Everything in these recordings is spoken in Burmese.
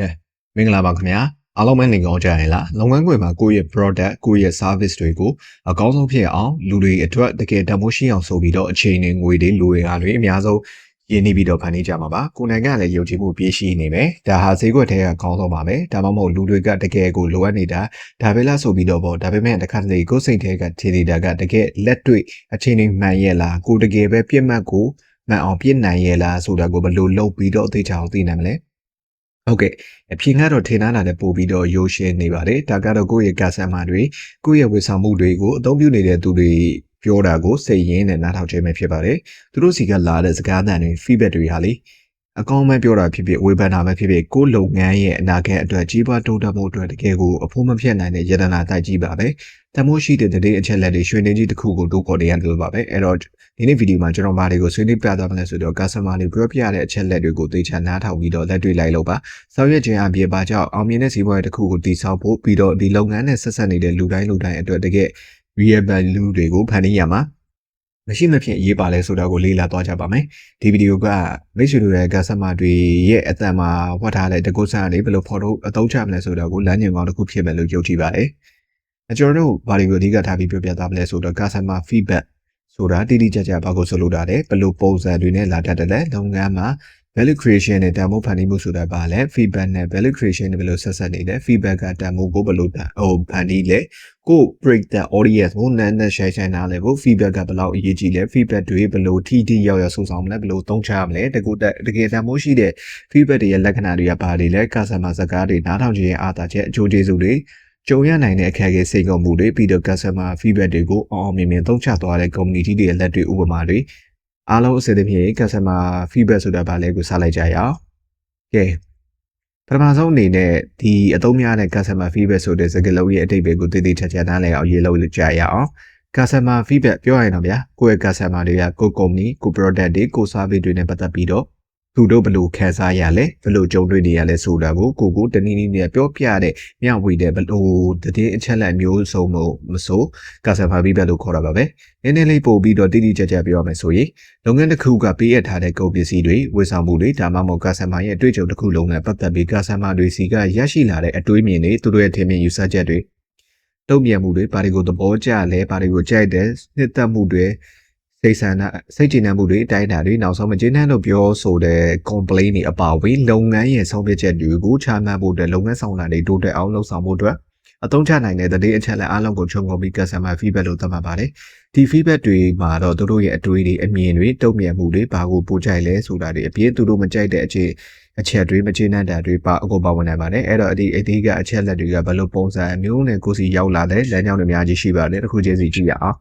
Yeah မင်္ဂလာပါခင်ဗျာအားလုံးပဲနေကောင်းကြရင်လားလုပ်ငန်းခွင်မှာကိုယ့်ရဲ့ product ကိုယ့်ရဲ့ service တွေကိုအကောင်းဆုံးဖြစ်အောင်လူတွေအတွက်တကယ်တမိုးရှိအောင်ဆိုပြီးတော့အချိန်နဲ့ငွေတွေလူတွေအားတွေအများဆုံးရင်းနှီးပြီးတော့ဖန်တီးကြမှာပါကိုယ်နိုင်ငံကလည်းယုံကြည်မှုပြည့်ရှိနေမယ်ဒါဟာဈေးကွက်ထဲကအကောင်းဆုံးပါပဲဒါမှမဟုတ်လူတွေကတကယ်ကိုလိုအပ်နေတာဒါပဲလားဆိုပြီးတော့ပေါ့ဒါပေမဲ့တစ်ခါတလေကိုယ်စိတ်ထဲကခြေနေတာကတကယ်လက်တွေ့အချိန်နဲ့မှန်ရဲ့လားကိုယ်တကယ်ပဲပြည့်မှတ်ကိုမှန်အောင်ပြည့်နိုင်ရဲ့လားဆိုတာကိုဘယ်လိုလုပ်ပြီးတော့အသေးချောင်သိနိုင်မလဲ ဟုတ်ကဲ့အပြင်ကတော့ထင်ထားတာနဲ့ပို့ပြီးတော့ရိုးရှင်းနေပါတယ်ဒါကတော့ကိုယ့်ရဲ့ကာဆန်မာတွေကိုယ့်ရဲ့ဝေဆောင်မှုတွေကိုအသုံးပြုနေတဲ့သူတွေပြောတာကိုစိတ်ရင်းနဲ့နားထောင်ခြင်းပဲဖြစ်ပါတယ်သူတို့စီကလာတဲ့စကားသံတွေ feedback တွေဟာလေ အကောင်းမဲ့ပြောတာဖြစ်ဖြစ်ဝေဖန်တာပဲဖြစ်ဖြစ်ကိုယ်လုပ်ငန်းရဲ့အနာဂတ်အတွက်ကြီးပွားတိုးတက်မှုအတွက်တကယ်ကိုအဖို့မဖြစ်နိုင်တဲ့ယတနာတိုက်ကြီးပါပဲတမိုးရှိတဲ့တည်အချက်လက်တွေရွှေနေကြီးတစ်ခုကိုတိုးခေါ်နေရတယ်လို့ပါပဲအဲ့တော့ဒီနေ့ဗီဒီယိုမှာကျွန်တော်ဘာတွေကိုဆွေးနွေးပြသွားမလဲဆိုတော့ customer တွေပြောပြတဲ့အချက်လက်တွေကိုသိချာနားထောင်ပြီးတော့လက်တွေ့လိုက်လို့ပါဆောင်ရွက်ခြင်းအပြင်ပါကြောင့်အောင်မြင်တဲ့စီးပွားရေးတစ်ခုကိုတည်ဆောက်ဖို့ပြီးတော့ဒီလုပ်ငန်းနဲ့ဆက်ဆက်နေတဲ့လူတိုင်းလူတိုင်းအတွက်တကယ် real value တွေကိုဖန်တီးရမှာ မရှိမဖြစ်အရေးပါလဲဆိုတာကိုလေ့လာသွားကြပါမယ်ဒီဗီဒီယိုကမိတ်ဆွေတို့ရဲ့ customer တွေရဲ့အသက်မှာဝတ်ထားတဲ့တကုတ်ဆန်လေးဘယ်လို photo အသုံးချမလဲဆိုတာကိုလမ်းညွှန်ကောင်းတစ်ခုဖြစ်မယ်လို့ယုံကြည်ပါတယ်အကျွန်တော်တို့ဘာတွေကိုအဓိကထားပြီးပြောပြသားမလဲဆိုတော့ customer feedback ဆိုတာတိတိကျကျဘာကိုဆိုလိုတာလဲဘယ်လိုပုံစံတွေနဲ့လာတတ်တယ်လဲလုပ်ငန်းမှာ value creation နဲ့တန်ဖိုးဖန်တီးမှုဆိုတာဘာလဲ feedback နဲ့ value creation နဲ့ဘယ်လိုဆက်ဆက်နေလဲ feedback ကတန်ဖိုးကိုဘယ်လိုတန်ဟိုဖန်တီးလဲကို break the audience ကိုနန်းနဲ့ share ချင်တာလဲကို feedback ကဘယ်လောက်အရေးကြီးလဲ feedback တွေဘယ်လိုထိထိရောက်ရောက်စုဆောင်မလဲဘယ်လိုသုံးချမလဲတကူတကယ်တန်ဖိုးရှိတဲ့ feedback တွေရဲ့လက္ခဏာတွေကဘာတွေလဲ customer စကားတွေနားထောင်ခြင်းရဲ့အားသာချက်အကျိုးကျေးဇူးတွေကြုံရနိုင်တဲ့အခက်အခဲစိတ်ကုန်မှုတွေပြီးတော့ customer feedback တွေကိုအောင်အောင်မြင်မြင်သုံးချသွားတဲ့ community တွေရဲ့လက်တွေ့ဥပမာတွေ အားလုံးအစစ်အဖြစ် customer feedback ဆိုတာဘာလဲကိုစလိုက်ကြရအောင်။ကဲပထမဆုံးအနေနဲ့ဒီအသုံးများတဲ့ customer feedback ဆိုတဲ့စကားလုံးရဲ့အတိတ်တွေကိုတည်တည်ချာချာနားလည်အောင်ရေးလို့ကြရအောင်။ customer feedback ပြောရရင်တော့ဗျာကိုယ့်ရဲ့ customer တွေကကိုယ့် company ကိုယ့် product တွေကိုယ့် service တွေနဲ့ပတ်သက်ပြီးတော့ သူတို့ဘယ်လိုခံစားရလဲဘယ်လိုကြုံတွေ့နေရလဲဆိုတာကိုကိုကိုတနည်းနည်းနဲ့ပြောပြတဲ့မျှဝေတဲ့ဘယ်လိုတည်အချက်လက်မျိုးစုံမို့မဆိုကာဆာဖာဘီဘက်လို့ခေါ်တာပါပဲနည်းနည်းလေးပို့ပြီးတော့တိတိကျကျပြောရမယ်ဆိုရင်လုပ်ငန်းတစ်ခုကပေးအပ်ထားတဲ့ကုန်ပစ္စည်းတွေဝယ်ဆောင်မှုတွေဒါမှမဟုတ်ကာဆာမာရဲ့အတွေ့အကြုံတစ်ခုလုံးနဲ့ပတ်သက်ပြီးကာဆာမာတွေစီကရရှိလာတဲ့အတွေးမြင်တွေသူတို့ရဲ့ထင်မြင်ယူဆချက်တွေတုံ့ပြန်မှုတွေဘာတွေကိုသဘောကျလဲဘာတွေကိုကြိုက်တယ်နှစ်သက်မှုတွေ စိတ်ဆန္ဒစိတ်ကြည်နံမှုတွေအတိုင်းအတာတွေနောက်ဆုံးမကျေနပ်လို့ပြောဆိုတဲ့ complaint တွေအပါအဝင်လုပ်ငန်းရဲ့ဆုံးဖြတ်ချက်တွေကိုချမှတ်ဖို့အတွက်လုပ်ငန်းဆောင်တာတွေတိုးတက်အောင်လုပ်ဆောင်ဖို့အတွက်အသုံးချနိုင်တဲ့တည်အချက်လက်အားလုံးကိုခြုံငုံပြီး customer feedback လို့သတ်မှတ်ပါတယ်ဒီ feedback တွေမှာတော့သူတို့ရဲ့အတွေးတွေအမြင်တွေတုံ့ပြန်မှုတွေဘာကိုပိုကြိုက်လဲဆိုတာတွေအပြည့်သူတို့မကြိုက်တဲ့အခြေအချက်တွေမကျေနပ်တာတွေပါအကုန်ပါဝင်နိုင်ပါတယ်အဲ့တော့ဒီအသေးကအချက်လက်တွေကဘယ်လိုပုံစံအမျိုးနဲ့ကိုယ်စီရောက်လာတဲ့လမ်းကြောင်းတွေအများကြီးရှိပါတယ်တစ်ခုချင်းစီကြည့်ရအောင်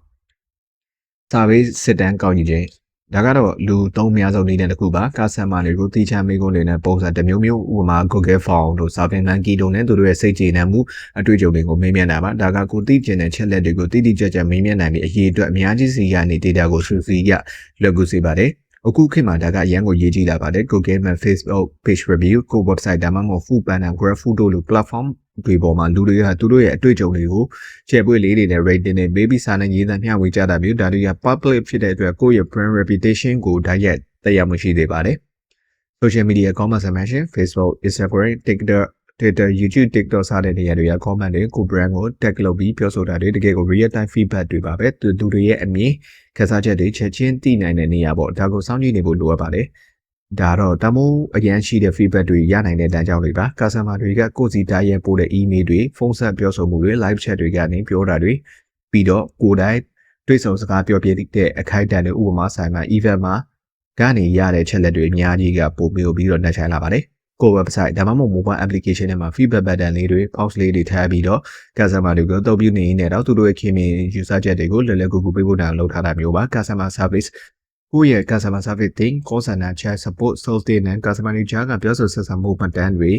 စာပေးစစ်တမ်းကောက်ညီခြင်းဒါကတော့လူသုံးများဆုံးနေတဲ့တစ်ခုပါကာဆန်မာတွေကိုတိချမေးခွန်းတွေနဲ့ပုံစံတစ်မျိုးမျိုးဥပမာ Google Form တို့ Survey Monkey တို့နဲ့သူတို့ရဲ့စိတ်ကြည်နံမှုအတွေ့အကြုံတွေကိုမေးမြန်းတာပါဒါကကိုသိကျင်တဲ့ချက်လက်တွေကိုတိတိကျကျမေးမြန်းနိုင်ပြီးအရေးအတွက်အများကြီးစီကနေ data ကိုစုစည်းရလွယ်ကူစေပါတယ်အခုခေတ်မှာဒါကအရန်ကိုရေးကြည့်လာပါတယ် Google Map Facebook Page Review ကို website ဒါမှမဟုတ် Food Panda GrabFood တို့လို platform တွေပေါ်မှာလူတွေကသူတို့ရဲ့အတွေ့အကြုံတွေကိုချဲ့ပွေလေးတွေနဲ့ rating နဲ့ baby စာနဲ့ရေးသားမျှဝေကြတာမျိုးဒါတွေက public ဖြစ်တဲ့အတွက်ကိုယ့်ရဲ့ brand reputation ကိုတိုက်ရိုက်သက်ရောက်မှုရှိသေးပါတယ် social media commerce mention Facebook Instagram TikTok Twitter YouTube TikTok စတဲ့နေရာတွေက comment တွေကို brand ကို tag လုပ်ပြီးပြောဆိုတာတွေတကယ်ကို real time feedback တွေပါပဲသူသူတွေရဲ့အမြင်ခန်းစားချက်တွေချက်ချင်းသိနိုင်တဲ့နေရာပေါ့ဒါကိုစောင့်ကြည့်နေဖို့လိုအပ်ပါတယ် ဒါတော့တမိုးအရန်ရှိတဲ့ feedback တွေရနိုင်တဲ့တန်းကြောင်းတွေပါ customer တွေကကိုယ်စီတိုင်းရဲ့ပို့တဲ့ email တွေဖုန်းဆက်ပြောဆိုမှုတွေ live chat တွေကနေပြောတာတွေပြီးတော့ကိုယ်တိုင်တွေ့ဆုံစကားပြောပြတဲ့အခိုက်အတန့်တွေဥပမာဆိုင်မှာ event မှာကနေရတဲ့ချက်လက်တွေအများကြီးကပို့ပြီးပြီးတော့နှက်ချိုင်လာပါတယ်ကို website ဒါမှမဟုတ် mobile application တွေမှာ feedback button လေးတွေ pause လေးတွေထည့်ပြီးတော့ customer တွေကိုအသုံးပြုနေနေတော့သူတို့ရဲ့ခင်မင် user ချက်တွေကိုလွယ်လွယ်ကူကူပေးဖို့တာလုပ်ထားတာမျိုးပါ customer service ကိုယ့်ရဲ့ customer service team call center chat support sales team နဲ့ customer တွေကြားကပြောဆိုဆက်ဆံမှုမှတ်တမ်းတွေ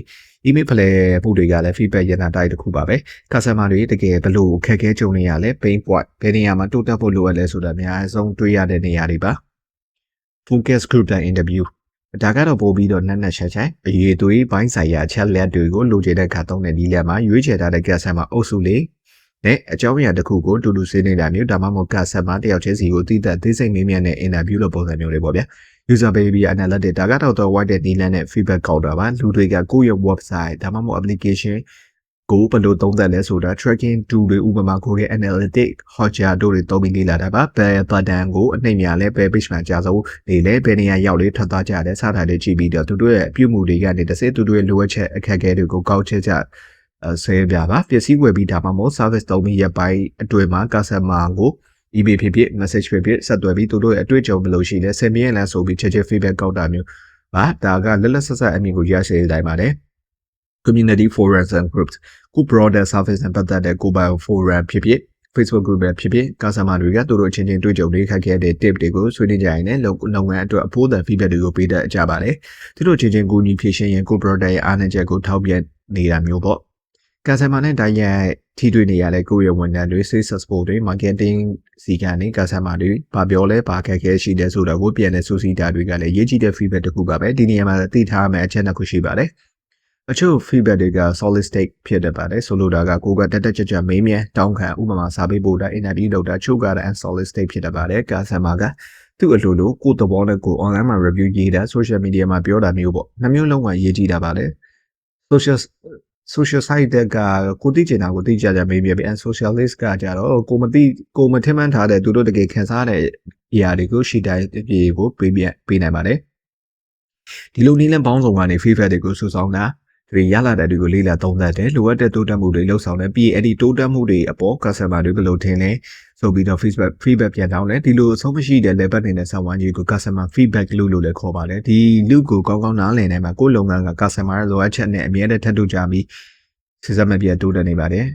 email ဖလှယ်မှုတွေကလည်း feedback ရတာတိုက်တစ်ခုပါပဲ customer တွေတကယ်ဘလို့ခက်ခဲကြုံနေရလဲ pain point ဘယ်နေရာမှာတိုးတက်ဖို့လိုအပ်လဲဆိုတာအများဆုံးတွေးရတဲ့နေရာတွေပါ focus group တိုင်း interview ဒါကတော့ပို့ပြီးတော့နက်နက်ချက်ချက်အရေးသွေးဘိုင်းဆိုင်ရာချက်လက်တွေကိုလိုချင်တဲ့ခါသုံးတဲ့ဒီလက်မှာရွေးချယ်ထားတဲ့ customer အုပ်စုလေး နဲ့အကြောင်းအရာတစ်ခုကိုတူတူဆွေးနွေးတာမျိုးဒါမှမဟုတ်ကဆက်မတယောက်ချင်းစီကိုတည်သက်သေးစိတ်မေးမြန်းတဲ့ interview လို့ပုံစံမျိုးလေးပေါ့ဗျာ user behavior analytics ဒါကတော့တော့ white တဲ့နည်းလမ်းနဲ့ feedback ကောက်တာပါလူတွေကကိုယ့်ရဲ့ website ဒါမှမဟုတ် application ကိုဘယ်လိုသုံးသပ်လဲဆိုတာ tracking tool တွေဥပမာကိုရဲ့ analytic hotjar တို့တွေသုံးပြီးလေ့လာတာပါဘယ် button ကိုအနှိမ့်များလဲဘယ် page မှာကြာဆုံးနေလဲဘယ်နေရာရောက်လဲထွက်သွားကြတယ်စတာတွေကြည့်ပြီးတော့သူတို့ရဲ့အပြုမှုတွေကနေတစ်စက်သူတို့ရဲ့လိုအပ်ချက်အခက်အခဲတွေကိုကောက်ချက်ကြ ဆဲပြပါပစ္စည်းဝယ်ပြီးဒါမှမဟုတ် service သုံးပြီးရပိုင်းအတွင်းမှာ customer ကို email ဖြစ်ဖြစ် message ဖြစ်ဖြစ်ဆက်သွယ်ပြီးသူတို့ရဲ့အတွေ့အကြုံဘယ်လိုရှိလဲဆင်ပြေရင်လဲဆိုပြီးချက်ချက် feedback ကောက်တာမျိုးပါဒါကလက်လက်ဆက်ဆက်အမြင်ကိုရရှိနေတိုင်းပါတယ် community forums and groups ကို broader service နဲ့ပတ်သက်တဲ့ကိုပိုင် forum ဖြစ်ဖြစ် Facebook group ပဲဖြစ်ဖြစ် customer တွေကသူတို့အချင်းချင်းတွေ့ကြုံတွေခက်ခဲတဲ့ tip တွေကိုဆွေးနွေးကြရင်လည်းလုပ်ငန်းအတွက်အဖို့တဲ့ feedback တွေကိုပေးတတ်ကြပါတယ်သူတို့ချင်းချင်းကိုညီဖြည့်ရှင်ရင်ကို product ရဲ့အားနည်းချက်ကိုထောက်ပြနေတာမျိုးပေါ့ customer နဲ့တိုက်ရိုက်ထိတွေ့နေရတဲ့ကိုယ့်ရဲ့ဝန်ထမ်းတွေ sales support တွေ marketing စီကနေ customer တွေဘာပြောလဲဘာခက်ခဲရှိတယ်ဆိုတာကိုပြန်လည်စူးစီးတာတွေကလည်းရေးကြည့်တဲ့ feedback တစ်ခုပါပဲဒီနေရာမှာသိထားမယ့်အချက်နှစ်ခုရှိပါတယ်အချို့ feedback တွေက solid state ဖြစ်တတ်ပါတယ်ဆိုလိုတာကကိုကတက်တက်ကြွကြွမေးမြန်းတောင်းခံဥပမာစာပေးပို့တာ interview လုပ်တာချုပ်ကတာ unsolid state ဖြစ်တတ်ပါတယ် customer ကသူ့အလိုလိုကိုယ်သဘောနဲ့ကို online မှာ review ရေးတာ social media မှာပြောတာမျိုးပေါ့နှမျိုးလုံးကရေးကြည့်တာပါလေ social social site တက်ကကိုသိချင်တာကိုသိကြကြမေးမြန်းပြီး and socialist ကကြတော့ကိုမသိကိုမထင်မှန်းထားတဲ့သူတို့တကယ်ခံစားတဲ့အရာတွေကိုရှိတိုင်းပြေကိုပေးပြပေးနိုင်ပါတယ်ဒီလိုနည်းလမ်းပေါင်းစုံကနေ feedback တွေကိုစုဆောင်းတာ တွေရလာတဲ့တွေကိုလေးလာသုံးသပ်တယ်လိုအပ်တဲ့တိုးတက်မှုတွေလှုပ်ဆောင်တယ်ပြီးအဲ့ဒီတိုးတက်မှုတွေအပေါ် customer တွေဘယ်လိုထင်လဲဆိုပြီးတော့ feedback feedback ပြန်တောင်းတယ်ဒီလိုအဆုံးမရှိတဲ့ level နေတဲ့ software ကြီးကို customer feedback loop လို့လည်းခေါ်ပါတယ်ဒီ loop ကိုကောင်းကောင်းနားလည်နိုင်မှာကိုယ်လုပ်ငန်းက customer ရဲ့လိုအပ်ချက်နဲ့အမြဲတမ်းထပ်တူကြပြီးစစ်စပ်မပြတ်တိုးတက်နေပါတယ်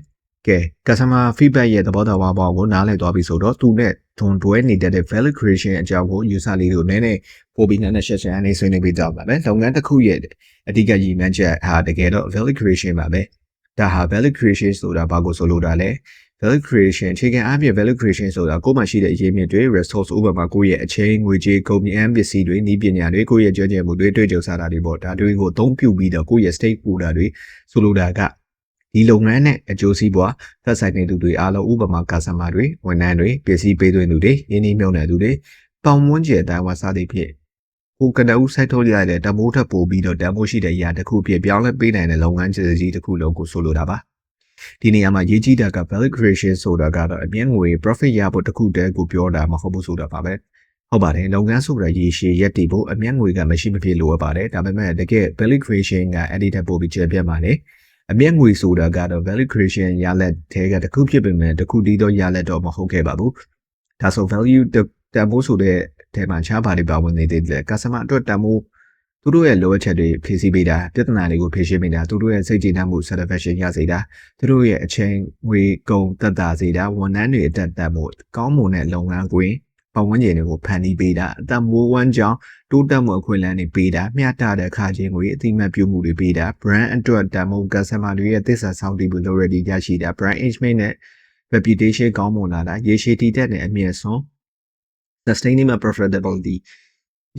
ကဲ customer feedback ရဲ့သဘောတရားပေါင်းကိုနားလည်သွားပြီဆိုတော့သူနဲ့ တွန်တွဲနေတဲ့ value creation အကြောင်းကို user လေးကိုနည်းနည်းပိုပြီးနည်းနည်းရှင်းရှင်းအနေဆွေးနွေးပြီးတော့ပါပဲလုပ်ငန်းတစ်ခုရဲ့အဓိကရည်မှန်းချက်ဟာတကယ်တော့ value creation ပါပဲဒါဟာ value creation ဆိုတာဘာကိုဆိုလိုတာလဲ value creation အခြေခံအားဖြင့် value creation ဆိုတာကိုယ်မှရှိတဲ့အရေးမြစ်တွေ resource ဥပမာကိုယ့်ရဲ့အချိန်ငွေကြေးကုန်ပစ္စည်းတွေဤပညာတွေကိုယ့်ရဲ့ကြွကြံမှုတွေတွေ့ကြုံစားတာတွေပေါ့ဒါတွေကိုအသုံးပြုပြီးတော့ကိုယ့်ရဲ့ stakeholder တွေဆိုလိုတာက ဒီလုပ်ငန်းနဲ့အကျိုးစီးပွားသက်ဆိုင်နေသူတွေအားလုံးဥပမာ customer တွေဝန်ထမ်းတွေပစ္စည်းပေးသွင်းသူတွေရင်းနှီးမြှုပ်နှံသူတွေပေါင်ဝန်းကျင်အတိုင်းဝါစသည်ဖြင့်ကိုကနဦးစိုက်ထုတ်ရတဲ့တမိုးထပ်ပို့ပြီးတော့တမိုးရှိတဲ့အရာတစ်ခုဖြစ်ပြောင်းလဲပေးနိုင်တဲ့လုပ်ငန်းကြီးတစ်ခုလုံးကိုဆိုလိုတာပါဒီနေရာမှာရေးကြည့်တာက value creation ဆိုတာကတော့အမြင့်ငွေ profit ရဖို့တစ်ခုတည်းကိုပြောတာမဟုတ်ဘူးဆိုတာပါပဲဟုတ်ပါတယ်လုပ်ငန်းဆိုတာရေရှည်ရက်တည်ဖို့အမြတ်ငွေကမရှိမဖြစ်လိုအပ်ပါတယ်ဒါပေမဲ့တကယ် value creation ကအဲ့ဒီထက်ပိုပြီးကျေပြတ်ပါတယ် အမျက်ငွေဆိုတာကတော့ value creation ရလက်တဲကတခုဖြစ်ပေမဲ့တခုတည်းသောရလက်တော့မဟုတ်ခဲ့ပါဘူး။ဒါဆို value တန်ဖိုးဆိုတဲ့အဲမှာခြားပါတွေပါဝင်နေသေးတယ် customer အတွက်တန်ဖိုးသူတို့ရဲ့လိုအပ်ချက်တွေဖြည့်ဆည်းပေးတာပြဿနာတွေကိုဖြေရှင်းပေးတာသူတို့ရဲ့စိတ်ကြည်နမှု satisfaction ရစေတာသူတို့ရဲ့အချိန်ငွေကုန်သက်သာစေတာဝန်ထမ်းတွေအတက်တက်မှုကောင်းမွန်တဲ့လုပ်ငန်းခွင် ပတ်ဝန်းကျင်တွေကိုဖန်တီးပေးတာအတမိုးဝမ်းကြောင်းတိုးတက်မှုအခွင့်အလမ်းတွေပေးတာမျှတတဲ့အခါချင်းကိုအတိမတ်ပြုမှုတွေပေးတာ brand အတွက်တမိုး customer တွေရဲ့သစ္စာဆောင်တည်မှု already ရရှိတာ brand engagement နဲ့ reputation ကောင်းမွန်လာတာရေရှည်တည်တဲ့နဲ့အမြင့်ဆုံး sustainable profitability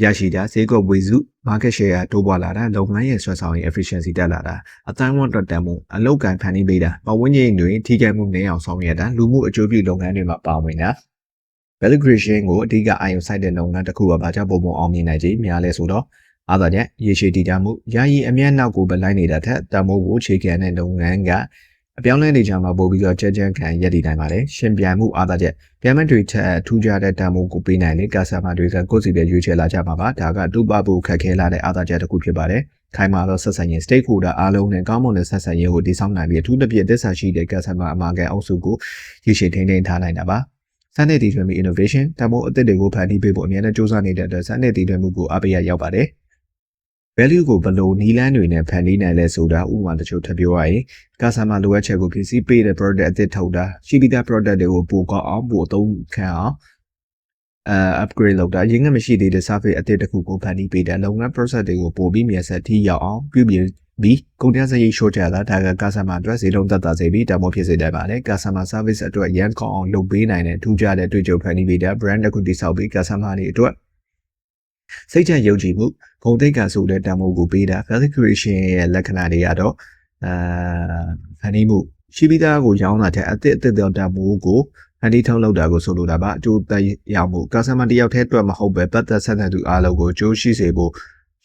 ရရှိတာဈေးကွက်ဝေစု market share တိုးပွားလာတာလုပ်ငန်းရဲ့ဆွဲဆောင်ရေး efficiency တက်လာတာအတိုင်းဝန်အတွက်တန်မှုအလောက်ကန်ဖန်တီးပေးတာပဝန်းကျင်တွေထိခိုက်မှုနည်းအောင်ဆောင်ရွက်တာလူမှုအကျိုးပြုလုပ်ငန်းတွေမှာပါဝင်တာ value creation ကိုအဓိကအာရုံစိုက်တဲ့လုပ်ငန်းတစ်ခုကဘာကြောင့်ပုံပုံအောင်မြင်နိုင်ခြင်းများလဲဆိုတော့အားသာချက်ရေရှည်တည်ကြမှုယာယီအမျက်နောက်ကိုပဲလိုက်နေတာထက်တမိုးကိုခြေခံတဲ့လုပ်ငန်းကအပြောင်းလဲနေကြမှာပို့ပြီးတော့ကြက်ကြက်ခံရည်တည်နိုင်ပါတယ်ရှင်ပြိုင်မှုအားသာချက်ပြန်မဲ့တွေထက်ထူးခြားတဲ့တမိုးကိုပေးနိုင်လေကာဆာမာတွေကကိုယ့်စီပဲရွေးချယ်လာကြမှာပါဒါကတူပဖို့ခက်ခဲလာတဲ့အားသာချက်တစ်ခုဖြစ်ပါတယ်ခိုင်မာသောဆက်ဆံရေး stakeholder အားလုံးနဲ့ကောင်းမွန်တဲ့ဆက်ဆံရေးကိုတည်ဆောက်နိုင်ပြီးအထူးသဖြင့်သက်ဆိုင်ရှိတဲ့ customer အမှားကန်အုပ်စုကိုရည်ရှိထိန်းသိမ်းထားနိုင်တာပါ စတဲ့တည်ထွင်မှု innovation တမိုးအသစ်တွေကိုဖန်တီးပေးဖို့အများနဲ့စ조사နေတဲ့အတွက်စတဲ့တည်ထွင်မှုကိုအပိယရောက်ပါတယ် value ကိုဘယ်လိုနီးလန်းတွေနဲ့ဖန်တီးနိုင်လဲဆိုတာဥပမာတချို့ထပ်ပြောရရင် customer လိုအပ်ချက်ကိုဖြည့်ဆည်းပေးတဲ့ product အသစ်ထုတ်တာရှိပြီးသား product တွေကိုပိုကောင်းအောင်ပိုအသုံးခံအောင်အဲ upgrade လုပ်တာရင်းငယ်မရှိသေးတဲ့ service အသစ်တစ်ခုကိုဖန်တီးပေးတဲ့လုပ်ငန်း process တွေကိုပိုပြီးမြန်ဆက်ထိရောက်အောင်ပြုပြင် ပြီးကုန်ကျစရိတ်လျှော့ချတာဒါက customer အတွက်ဈေးလုံးသက်သာစေပြီးတမိုးဖြစ်စေတတ်ပါတယ် customer service အတွက်ရန်ကောင်းအောင်လုပ်ပေးနိုင်တဲ့ထူးခြားတဲ့တွေ့ကြုံဖန်တီးပေးတဲ့ brand တစ်ခုတည်ဆောက်ပြီး customer တွေအတွက်စိတ်ချယုံကြည်မှုဂုဏ်သိက္ခာဆိုတဲ့တန်ဖိုးကိုပေးတာ value creation ရဲ့လက္ခဏာတွေကတော့အာဖန်တီးမှုရှိပြီးသားကိုရောင်းတာတဲ့အသစ်အသစ်သောတန်ဖိုးကိုဟန်ဒီထုံးလောက်တာကိုဆိုလိုတာပါအကျိုးသက်ရောက်မှု customer တယောက်တည်းအတွက်မဟုတ်ပဲပတ်သက်ဆက်တဲ့သူအားလုံးကိုအကျိုးရှိစေဖို့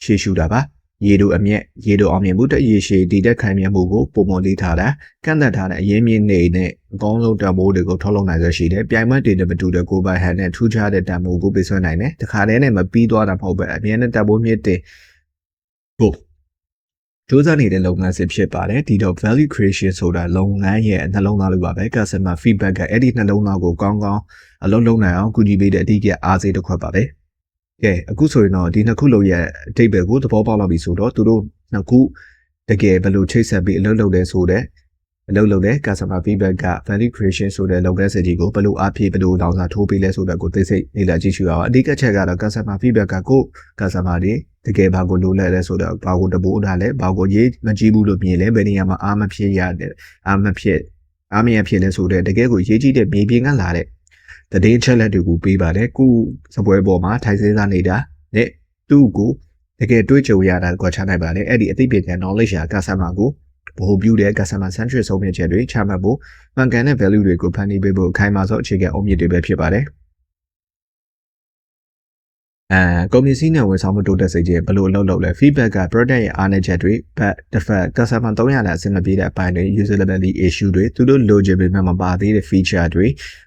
ရှေ့ရှုတာပါ ရေတို့အမျက်ရေတို့အောင်မြင်မှုတရေရှည်တည်တဲ့ခံမြမှုကိုပုံမလေးထားတာကန့်သက်ထားတဲ့အရင်းမြစ်နေနဲ့အကောင်းဆုံးတံမိုးတွေကိုထုတ်လုပ်နိုင်ရရှိတယ်ပြိုင်မတ်တွေနဲ့မတူတဲ့ကိုပိုင်ဟန်နဲ့ထူးခြားတဲ့တံမိုးကိုပေးဆွဲနိုင်တယ်တခါတည်းနဲ့မပြီးသွားတာမဟုတ်ပဲအမြဲတမ်းတံမိုးမြင့်တင်ဖို့စူးစမ်းနေတဲ့လုပ်ငန်းစဉ်ဖြစ်ပါတယ်ဒီတော့ value creation ဆိုတာလုပ်ငန်းရဲ့နှလုံးသားလိုပါပဲ customer feedback ကအဲ့ဒီနှလုံးသားကိုကောင်းကောင်းအလုံးလုံးနိုင်အောင်ကူညီပေးတဲ့အဓိကအားစိတ်တစ်ခွက်ပါပဲ ကဲအခုဆိုရင်တော့ဒီနှစ်ခုလုံးရဲ့အတိတ်ပဲကိုသဘောပေါက်လာပြီဆိုတော့သူတို့နှစ်ခုတကယ်ဘယ်လိုချိတ်ဆက်ပြီးအလုပ်လုပ်လဲဆိုတဲ့အလုပ်လုပ်တဲ့ customer feedback က value creation ဆိုတဲ့လုပ်ငန်းစဉ်ကြီးကိုဘယ်လိုအဖြစ်ဘယ်လိုလောင်စာထိုးပေးလဲဆိုတဲ့ကိုသိစိတ်လေ့လာကြည့်ရှုရအောင်အဓိကချက်ကတော့ customer feedback ကကို customer တွေတကယ်ဘာကိုလိုလဲလဲဆိုတော့ဘာကိုတပိုးထားလဲဘာကိုရေးမကြည့်ဘူးလို့မြင်လဲဘယ်နေရာမှာအားမဖြစ်ရတယ်အားမဖြစ်အားမရဖြစ်လဲဆိုတဲ့တကယ်ကိုရေးကြည့်တဲ့မြေပြင်ကလာတဲ့ တည်င်းချက်လက်တွေကိုပေးပါတယ်ခုစပွဲပေါ်မှာထိုင်စင်းစားနေတာနဲ့သူ့ကိုတကယ်တွေးကြုံရတာကိုချနိုင်ပါလေအဲ့ဒီအသိပညာ knowledge ရာ customer ကိုဗဟိုပြုတဲ့ customer centric ဆုံးဖြတ်ချက်တွေချမှတ်ဖို့မှန်ကန်တဲ့ value တွေကိုဖန်တီးပေးဖို့အခိုင်အမာဆုံးအခြေခံအုတ်မြစ်တွေပဲဖြစ်ပါတယ် အဲကုမ္ပဏီစီးနဲ့ဝန်ဆောင်မှုတိုးတက်စေခြင်းဘယ်လိုအလုပ်လုပ်လဲ feedback က product ရဲ့အားနည်းချက်တွေ but defect customer 300နဲ့အဆင်မပြေတဲ့အပိုင်းတွေ usability issue တွေသူတို့လိုချင်ပေမဲ့မပါသေးတဲ့ feature တွေ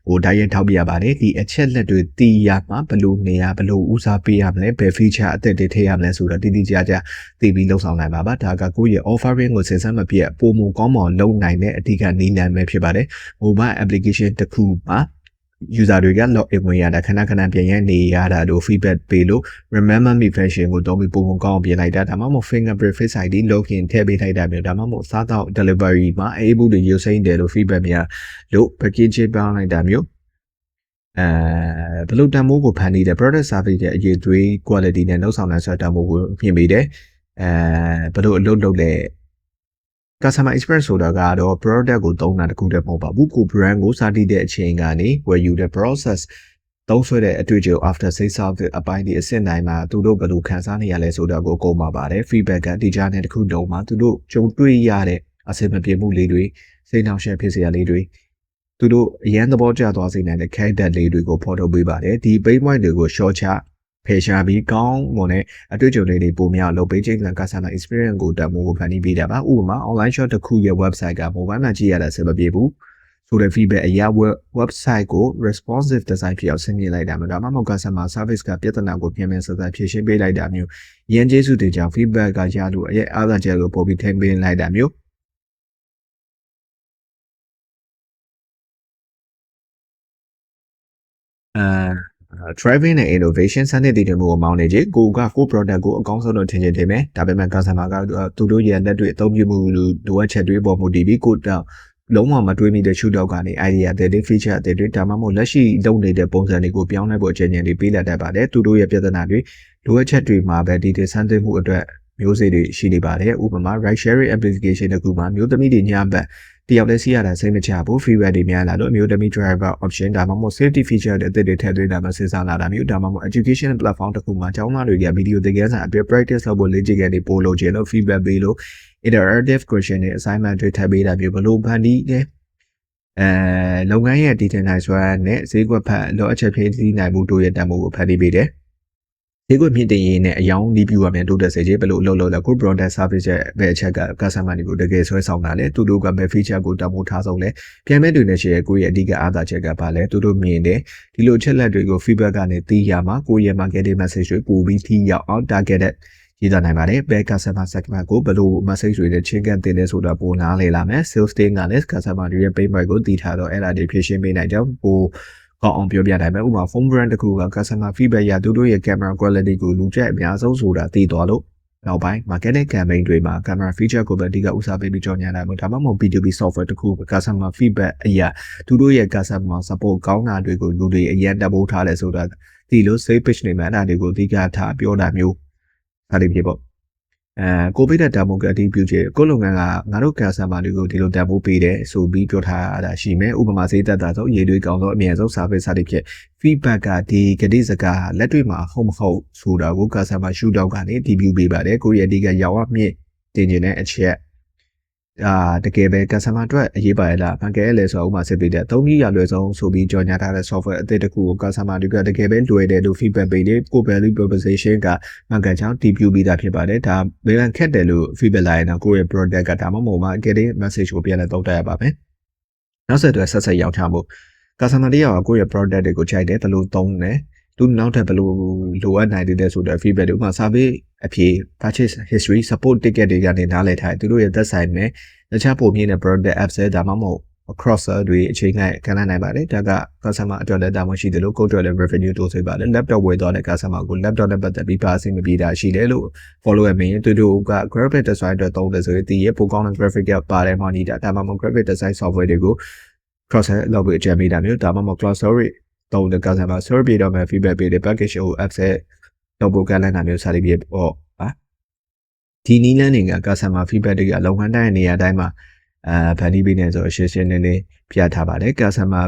ကို direct ထောက်ပြရပါတယ်ဒီအချက်လက်တွေတည်ရမှာဘယ်လိုနေရဘယ်လိုဦးစားပေးရမလဲဘယ် feature အသစ်တွေထည့်ရမလဲဆိုတော့တည်တည်ကြကြသိပြီးလုပ်ဆောင်နိုင်ပါပါဒါကကိုယ့်ရဲ့ offering ကိုစဉ်ဆက်မပြတ်ပုံမကောင်းမွန်လုပ်နိုင်တဲ့အဓိကနည်းလမ်းပဲဖြစ်ပါတယ် mobile application တစ်ခုမှာ user တွေက login ဝင်ရတာခဏခဏပြန်ရနေရတာတို့ feedback ပေးလို့ remember me function ကိုသုံးပြီးပုံပုံကောင်းအောင်ပြင်လိုက်တာဒါမှမဟုတ် fingerprint face ID login ထည့်ပေးလိုက်တာမျိုးဒါမှမဟုတ်စားတော့ delivery မှာ able တွေ use တယ်လို့ feedback များလို့ package ပေါင်းလိုက်တာမျိုးအဲဘလို့တန်မိုးကိုဖန်တီးတဲ့ product service ရဲ့အရေးသွေး quality နဲ့နှုတ်ဆောင်တဲ့ set တန်မိုးကိုပြင်ပေးတယ်အဲဘလို့အလုပ်လုပ်လဲ customer experience ဆိုတာကတော့ product ကိုသုံးတာတခုတည်းမဟုတ်ပါဘူးကို brand ကိုစတင်တဲ့အချိန်ကနေဝယ်ယူတဲ့ process သုံးဆွဲတဲ့အတွေ့အကြုံ after sales service အပိုင်းဒီအဆင့်တိုင်းမှာသူတို့ဘယ်လိုခံစားနေရလဲဆိုတာကိုအကုန်ပါပါတယ် feedback ကဒီကြားနဲ့တခုလုံးမှာသူတို့ကြုံတွေ့ရတဲ့အဆင်မပြေမှုလေးတွေစိတ်နှောင့်ယှက်ဖြစ်စရာလေးတွေသူတို့အရန်သဘောကျသွားစေနိုင်တဲ့ character လေးတွေကိုဖော်ထုတ်ပေးပါတယ်ဒီ pain point တွေကို short ချ ဖယ်ရှားပြီးကောင်းမွန်တဲ့အတွေ့အကြုံလေးတွေပုံများလုပ်ပေးခြင်းက customer experience ကိုတမိုးကိုဖန်တီးပေးတာပါဥပမာ online shop တစ်ခုရဲ့ website က mobile မှာကြည့်ရတာဆက်မပြေဘူးဆိုတဲ့ feedback အရာ website ကို responsive design ဖြစ်အောင်ဆင်မြင်လိုက်တာမျိုးဒါမှမဟုတ် customer service ကပြဿနာကိုပြန်ပြန်ဆက်ဆက်ဖြေရှင်းပေးလိုက်တာမျိုးရန်ကျေးဇူးတွေကြောင့် feedback ကရလို့အရဲ့အားသာချက်ကိုပို့ပြီးထိန်းပေးလိုက်တာမျိုးအဲ driving နဲ့ innovation စနစ်တည်တည်မှုကိုမောင်းနေကြကိုကကို product ကိုအကောင်းဆုံးလို့ထင်ချင်တယ်မယ်ဒါပေမဲ့ customer ကသူတို့ရဲ့လက်တွေအသုံးပြုမှုလိုအပ်ချက်တွေပေါ်မူတည်ပြီးကိုတော့လုံးဝမတွေးမိတဲ့ရှုထောက်ကနေ idea တဲ့ feature တဲ့တွေဒါမှမဟုတ်လက်ရှိလုပ်နေတဲ့ပုံစံတွေကိုပြောင်းလဲဖို့အချိန်ဉာဏ်တွေပေးလာတတ်ပါတယ်သူတို့ရဲ့ပြဿနာတွေလိုအပ်ချက်တွေမှာပဲဒီဒီစမ်းသပ်မှုအတွက် မျိုးစေ့တွေရှိနေပါတယ်ဥပမာ ride sharing application တခုမှာမျိုးသမီးတွေညဘက်တယောက်တည်းစီးရတာစိတ်မချဘူး feedback တွေများလာလို့အမျိုးသမီး driver option ဒါမှမဟုတ် safety feature တွေအသစ်တွေထည့်သွင်းတာမှစဉ်းစားလာတာမျိုးဒါမှမဟုတ် education platform တစ်ခုမှာကျောင်းသားတွေကဗီဒီယိုသင်ခန်းစာအပြည့် practice လုပ်ဖို့လေ့ကျင့်ခန်းတွေပို့လို့ချင်လို့ feedback ပေးလို့ interactive question တွေ assignment တွေထည့်ပေးတာမျိုးဘလို့ဖန်တီးလဲအဲလုပ်ငန်းရဲ့ detail နိုင်စွမ်းနဲ့ဈေးကွက်ဖက်လောအချက်ဖြည့်စည်းနိုင်မှုတို့ရဲ့တန်ဖိုးကိုဖန်တီးပေးတယ် ဈေးကွက်မြင့်တင်ရေးနဲ့အယောင်ဒီပြူရမြန်တိုးတက်စေခြင်းဘယ်လိုအလုပ်လုပ်လဲကို product service ရဲ့ဘယ်အချက်က customer တွေကိုတကယ်ဆွဲဆောင်တာလဲသူတို့ကဘယ် feature ကိုတမိုးထားဆုံးလဲပြန်မဲ့တွေနဲ့ရှိရဲ့ကိုယ့်ရဲ့အဓိကအားသာချက်ကဘာလဲသူတို့မြင်တယ်ဒီလိုချက်လက်တွေကို feedback ကနေသိရမှာကိုယ့်ရဲ့ marketing message တွေပိုပြီးထိရောက်အောင် targeted ရေးသားနိုင်ပါတယ်ဘယ် customer segment ကိုဘယ်လို message တွေနဲ့ချင်းကန်တင်လဲဆိုတာပိုနားလေလာမယ် sales team ကလည်း customer တွေရဲ့ pain point ကိုတည်ထားတော့အဲ့ဒါတွေဖြည့်ရှင်းပေးနိုင်ကြောင်းပို ကောင်းအောင်ပြောပြနိုင်မယ်ဥပမာ phone brand တစ်ခုက customer feedback ရသူတို့ရဲ့ camera quality ကိုလူကြိုက်အများဆုံးဆိုတာသိသွားလို့နောက်ပိုင်း marketing campaign တွေမှာ camera feature ကိုပဲအဓိကဦးစားပေးပြီးကြော်ညာနိုင်မှုဒါမှမဟုတ် B2B software တစ်ခု customer feedback အရာသူတို့ရဲ့ customer support ကောင်းတာတွေကိုလူတွေအရင်တပိုးထားတယ်ဆိုတာဒီလို save page တွေမှာအဲ့ဒါတွေကိုအဓိကထားပြောတာမျိုးဒါတွေဖြစ်ပေါ့ အဲကိုပေးတဲ့တန်ဖိုးကအတိပြုချေကိုလုပ်ငန်းကငါတို့ကန်ဆာမာတွေကိုဒီလိုတန်ဖိုးပေးတယ်ဆိုပြီးပြောထားတာရှိမယ်ဥပမာဈေးသက်သာဆုံးရေတွေကောင်းဆုံးအမြဲဆုံး service စသဖြင့် feedback ကဒီကတိစကားလက်တွေ့မှာဟုတ်မဟုတ်ဆိုတာကိုကန်ဆာမာရှုထောက်ကနေဒီပြုပေးပါတယ်ကိုရဲ့အဓိကရောင်းရမြင့်တင်ကျင်တဲ့အချက် အာတကယ်ပဲ customer အတွက်အရေးပါရလားဘာကဲလဲဆိုတော့ဥပမာစစ်ပေးတယ်သုံးပြီးရလွယ်ဆုံးဆိုပြီးကြော်ညာထားတဲ့ software အသစ်တစ်ခုကို customer တွေကတကယ်ပဲလွယ်တယ်လို့ feedback ပေးတယ်ကို value proposition ကမှန်ကန်ကြောင်းတည်ပြုပြီးသားဖြစ်ပါတယ်ဒါဘယ်လန်ခက်တယ်လို့ feedback လာရင်တော့ကိုယ့်ရဲ့ product ကဒါမှမဟုတ် marketing message ကိုပြန်လဲသုံးတတ်ရပါမယ်နောက်ဆက်တွဲဆက်ဆက်ရောက်ချဖို့ customer တွေကကိုယ့်ရဲ့ product တွေကိုခြိုက်တယ်ဘယ်လိုသုံးလဲသူနောက်ထပ်ဘယ်လိုလိုအပ်နိုင်တဲ့ဆိုတဲ့ feedback တွေဥပမာ survey အဖြေ purchase history support ticket တွေကနေနားလည်ထားတယ်သူတို့ရဲ့သက်ဆိုင်နဲ့တခြားပုံမြင့်တဲ့ product apps တွေဒါမှမဟုတ် across တွေအချိန်နဲ့ကန်နိုင်ပါတယ်ဒါက customer အတွက်လည်းတာဝန်ရှိတယ်လို့ကိုယ့်အတွက်လည်း revenue တိုးစေပါတယ် laptop ဝယ်သွားတဲ့ customer ကို laptop နဲ့ပတ်သက်ပြီးပါစီမပြေတာရှိတယ်လို့ follow ရမင်းသူတို့က graphic design အတွက်သုံးတယ်ဆိုရင်ဒီရဲ့ပိုကောင်းတဲ့ graphic ကပါတဲ့ monitor ဒါမှမဟုတ် graphic design software တွေကို cross လုပ်ပြီးအကြံပေးတာမျိုးဒါမှမဟုတ် cloud storage သုံးတဲ့ customer server ပြီးတော့မှ feedback ပေးတဲ့ package ကို apps နဲ့ တော့ပိုကန့်လန့်တာမျိုးစသည်ဖြင့်ပေါ့ပါဒီနီးလန်းတွေက customer feedback တွေကလုံဟန်တိုင်းနေရာတိုင်းမှာအာဗန်ဒီပေးနေဆိုရှင်းရှင်းလင်းလင်းပြထားပါတယ် customer